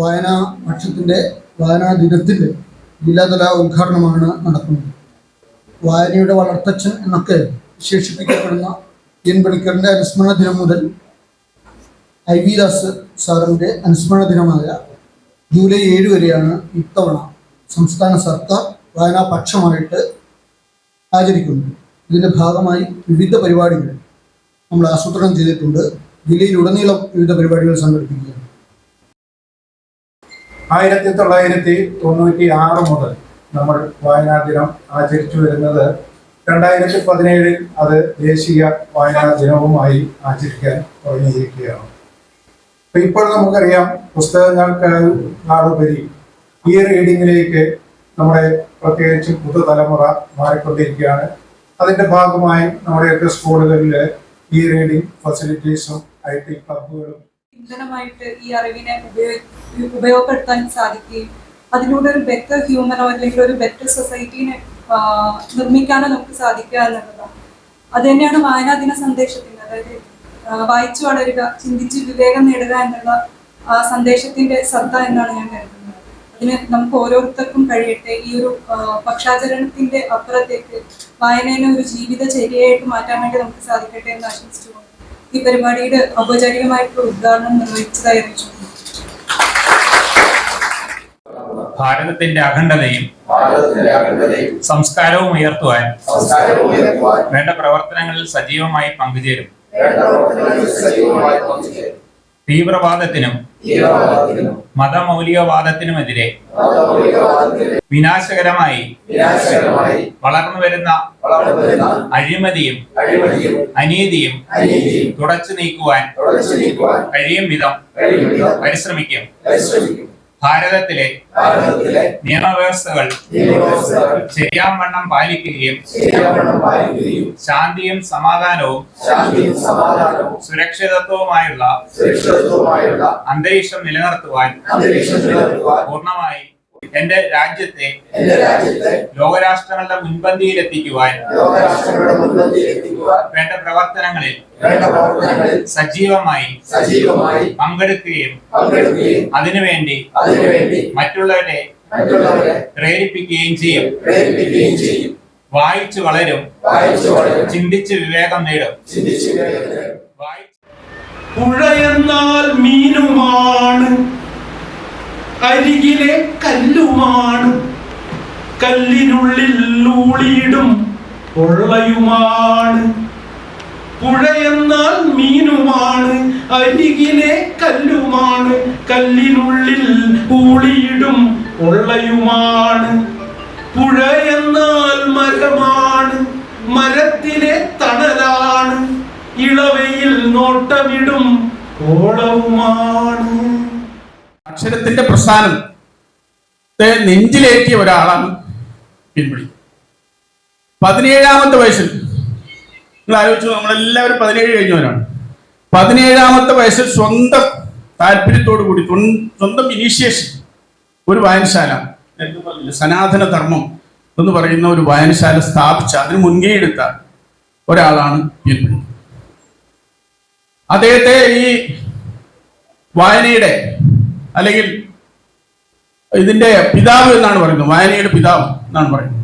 വായനാ പക്ഷത്തിന്റെ വായനാ ദിനത്തിന്റെ ജില്ലാതല ഉദ്ഘാടനമാണ് നടക്കുന്നത് വായനയുടെ വളർത്തച്ഛൻ എന്നൊക്കെ വിശേഷിപ്പിക്കപ്പെടുന്ന എൻ പണിക്കറിന്റെ അനുസ്മരണ ദിനം മുതൽ ഐ വി ദാസ് സാറിന്റെ അനുസ്മരണ ദിനമായ ജൂലൈ ഏഴ് വരെയാണ് ഇത്തവണ സംസ്ഥാന സർക്കാർ വായനാ പക്ഷമായിട്ട് ആചരിക്കുന്നത്. ഇതിന്റെ ഭാഗമായി വിവിധ പരിപാടികൾ നമ്മൾ ആസൂത്രണം ചെയ്തിട്ടുണ്ട്. ജില്ലയിലുടനീളം വിവിധ പരിപാടികൾ സംഘടിപ്പിക്കുകയാണ്. ആയിരത്തി തൊള്ളായിരത്തി തൊണ്ണൂറ്റി ആറ് മുതൽ നമ്മൾ വായനാ ദിനം ആചരിച്ചു വരുന്നത്. രണ്ടായിരത്തി പതിനേഴിൽ അത് ദേശീയ വായനാ ദിനവുമായി ആചരിക്കാൻ തുടങ്ങിയിരിക്കുകയാണ്. ഇപ്പോൾ നമുക്കറിയാം പുസ്തകങ്ങൾക്കാളുപരി ഈ റീഡിങ്ങിലേക്ക് നമ്മുടെ പ്രത്യേകിച്ച് പുതുതലമുറ മാറിക്കൊണ്ടിരിക്കുകയാണ്. അതിന്റെ ഭാഗമായി നമ്മുടെയൊക്കെ സ്കൂളുകളിൽ ഈ റീഡിംഗ് ഫെസിലിറ്റീസും ഐ ടി ക്ലബുകളും ഇന്ധനമായിട്ട് ഈ അറിവിനെ ഉപയോഗ ഉപയോഗപ്പെടുത്താൻ സാധിക്കുകയും അതിലൂടെ ഒരു ബെറ്റർ ഹ്യൂമനോ അല്ലെങ്കിൽ ഒരു ബെറ്റർ സൊസൈറ്റീനെ നിർമ്മിക്കാനോ നമുക്ക് സാധിക്കുക എന്നുള്ളതാണ്. അത് തന്നെയാണ് വായനാ ദിന സന്ദേശത്തിന്റെ അതായത് വായിച്ചു വളരുക ചിന്തിച്ച് വിവേകം നേടുക എന്നുള്ള ആ സന്ദേശത്തിന്റെ ശ്രദ്ധ എന്നാണ് ഞാൻ കരുതുന്നത്. അതിന് നമുക്ക് ഓരോരുത്തർക്കും കഴിയട്ടെ. ഈ ഒരു പക്ഷാചരണത്തിന്റെ അപ്പുറത്തേക്ക് വായനയെ ഒരു ജീവിതചര്യയായിട്ട് മാറ്റാൻ വേണ്ടി നമുക്ക് സാധിക്കട്ടെ എന്ന് ആശംസിച്ചുകൊണ്ട് ഈ പരിപാടിയുടെ ഔപചാരികമായിട്ടുള്ള ഉദ്ഘാടനം നിർവഹിച്ചതായി അറിയിച്ചു ഭാരതത്തിന്റെ അഖണ്ഡതയും ഭാരതത്തിന്റെ അഖണ്ഡതയും സംസ്കാരവും ഉയർത്തുവാൻ വേണ്ട പ്രവർത്തനങ്ങളിൽ സജീവമായി പങ്കുചേരും. തീവ്രവാദത്തിനും മതമൗലികവാദത്തിനുമെതിരെ മതമൗലികവാദത്തിനും വിനാശകരമായി വളർന്നു വരുന്ന വളർന്നുവരുന്ന അഴിമതിയും അനീതിയും തുടച്ചു നീക്കുവാൻ കഴിയും വിധം പരിശ്രമിക്കും. ഭാരതത്തിലെ നിയമവ്യവസ്ഥകൾ ശരിയാം വണ്ണം പാലിക്കുകയും ശാന്തിയും സമാധാനവും സുരക്ഷിതത്വവുമായുള്ള അന്തരീക്ഷം നിലനിർത്തുവാൻ പൂർണമായി എന്റെ രാജ്യത്തെ എന്റെ രാജ്യത്തെ ലോകരാഷ്ട്രങ്ങളുടെ എത്തിക്കുവാൻ വേണ്ട പ്രവർത്തനങ്ങളിൽ വേണ്ട പ്രവർത്തനങ്ങളിൽ സജീവമായി സജീവമായി പങ്കെടുക്കുകയും അതിനുവേണ്ടി അതിനുവേണ്ടി മറ്റുള്ളവരെ മറ്റുള്ളവരെ പ്രേരിപ്പിക്കുകയും ചെയ്യും. വായിച്ചു വളരും. വായിച്ചു വളരും. ചിന്തിച്ച് വിവേകം നേടും. പുഴ എന്നാൽ മീനുമാണ്. അരികിലെ കല്ലുമാണ് കല്ലിനുള്ളിൽ ലൂളിയിടും പൊള്ളയുമാണ്. പുഴയെന്നാൽ മീനുമാണ് അരികിലെ കല്ലുമാണ് കല്ലിനുള്ളിൽ ഊളിയിടും പൊള്ളയുമാണ്. എന്നാൽ മരമാണ് മരത്തിലെ തണലാണ് ഇളവയിൽ നോട്ടമിടും ഓളവുമാണ്. അക്ഷരത്തിന്റെ പ്രസ്ഥാനം നെഞ്ചിലേറ്റിയ ഒരാളാണ് പിൻപിടി പതിനേഴാമത്തെ വയസ്സിൽ നിങ്ങൾ ആലോചിച്ചു നമ്മളെല്ലാവരും പതിനേഴ് കഴിഞ്ഞവരാണ്. പതിനേഴാമത്തെ വയസ്സിൽ സ്വന്തം താല്പര്യത്തോടു കൂടി സ്വന്തം ഇനീഷ്യേഷൻ ഒരു വായനശാല സനാതന ധർമ്മം എന്ന് പറയുന്ന ഒരു വായനശാല സ്ഥാപിച്ച അതിന് മുൻകൈ എടുത്ത ഒരാളാണ് പിൻപിടി അദ്ദേഹത്തെ ഈ വായനയുടെ അല്ലെങ്കിൽ ഇതിന്റെ പിതാവ് എന്നാണ് പറയുന്നത്. വായനയുടെ പിതാവ് എന്നാണ് പറയുന്നത്.